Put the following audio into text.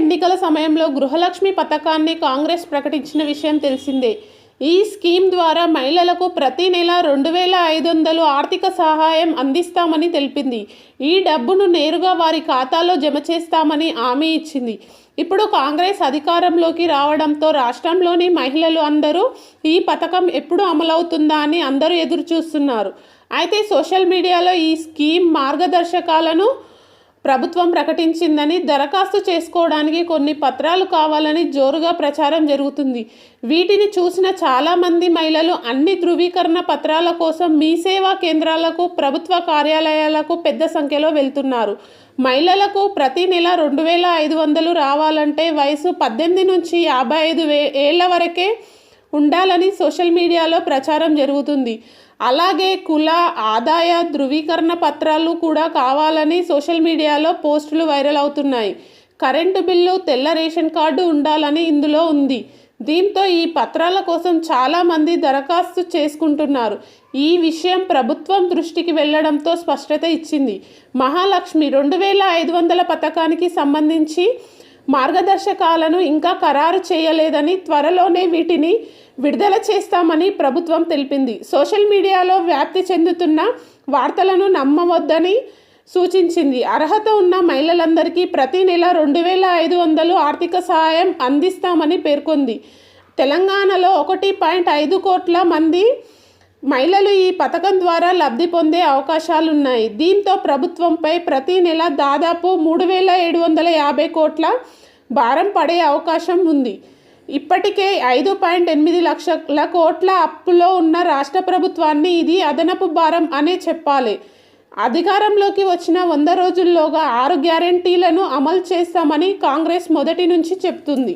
ఎన్నికల సమయంలో గృహలక్ష్మి పథకాన్ని కాంగ్రెస్ ప్రకటించిన విషయం తెలిసిందే. ఈ స్కీమ్ ద్వారా మహిళలకు ప్రతి నెల రెండు వేల ఐదు వందలు ఆర్థిక సహాయం అందిస్తామని తెలిపింది. ఈ డబ్బును నేరుగా వారి ఖాతాలో జమ చేస్తామని హామీ ఇచ్చింది. ఇప్పుడు కాంగ్రెస్ అధికారంలోకి రావడంతో రాష్ట్రంలోని మహిళలు అందరూ ఈ పథకం ఎప్పుడు అమలవుతుందా అని అందరూ ఎదురు చూస్తున్నారు అయితే సోషల్ మీడియాలో ఈ స్కీమ్ మార్గదర్శకాలను ప్రభుత్వం ప్రకటించిందని దరఖాస్తు చేసుకోవడానికి కొన్ని పత్రాలు కావాలని జోరుగా ప్రచారం జరుగుతుంది. వీటిని చూసిన చాలామంది మహిళలు అన్ని ధృవీకరణ పత్రాల కోసం మీ సేవా కేంద్రాలకు ప్రభుత్వ కార్యాలయాలకు పెద్ద సంఖ్యలో వెళ్తున్నారు. మహిళలకు ప్రతి నెల రెండు వేల ఐదు వందలు రావాలంటే వయసు పద్దెనిమిది నుంచి యాభై ఐదు వే ఏళ్ళ వరకే ఉండాలని సోషల్ మీడియాలో ప్రచారం జరుగుతుంది. అలాగే కుల ఆదాయ ధృవీకరణ పత్రాలు కూడా కావాలని సోషల్ మీడియాలో పోస్టులు వైరల్ అవుతున్నాయి. కరెంటు బిల్లు తెల్ల రేషన్ కార్డు ఉండాలని ఇందులో ఉంది. దీంతో ఈ పత్రాల కోసం చాలామంది దరఖాస్తు చేసుకుంటున్నారు. ఈ విషయం ప్రభుత్వం దృష్టికి వెళ్ళడంతో స్పష్టత ఇచ్చింది. మహాలక్ష్మి రెండు వేల ఐదు వందల పథకానికి సంబంధించి మార్గదర్శకాలను ఇంకా ఖరారు చేయలేదని త్వరలోనే వీటిని విడుదల చేస్తామని ప్రభుత్వం తెలిపింది. సోషల్ మీడియాలో వ్యాప్తి చెందుతున్న వార్తలను నమ్మవద్దని సూచించింది. అర్హత ఉన్న మహిళలందరికీ ప్రతి నెల రెండు వేల ఐదు వందలు ఆర్థిక సహాయం అందిస్తామని పేర్కొంది. తెలంగాణలో ఒకటి పాయింట్ ఐదు కోట్ల మంది మహిళలు ఈ పథకం ద్వారా లబ్ధి పొందే అవకాశాలున్నాయి. దీంతో ప్రభుత్వంపై ప్రతి నెల దాదాపు మూడు వేల ఏడు వందల యాభై కోట్ల భారం పడే అవకాశం ఉంది. ఇప్పటికే ఐదు పాయింట్ ఎనిమిది లక్షల కోట్ల అప్పులో ఉన్న రాష్ట్ర ప్రభుత్వాన్ని ఇది అదనపు భారం అనే చెప్పాలి. అధికారంలోకి వచ్చిన వంద రోజుల్లోగా ఆరు గ్యారెంటీలను అమలు చేస్తామని కాంగ్రెస్ మొదటి నుంచి చెప్తుంది.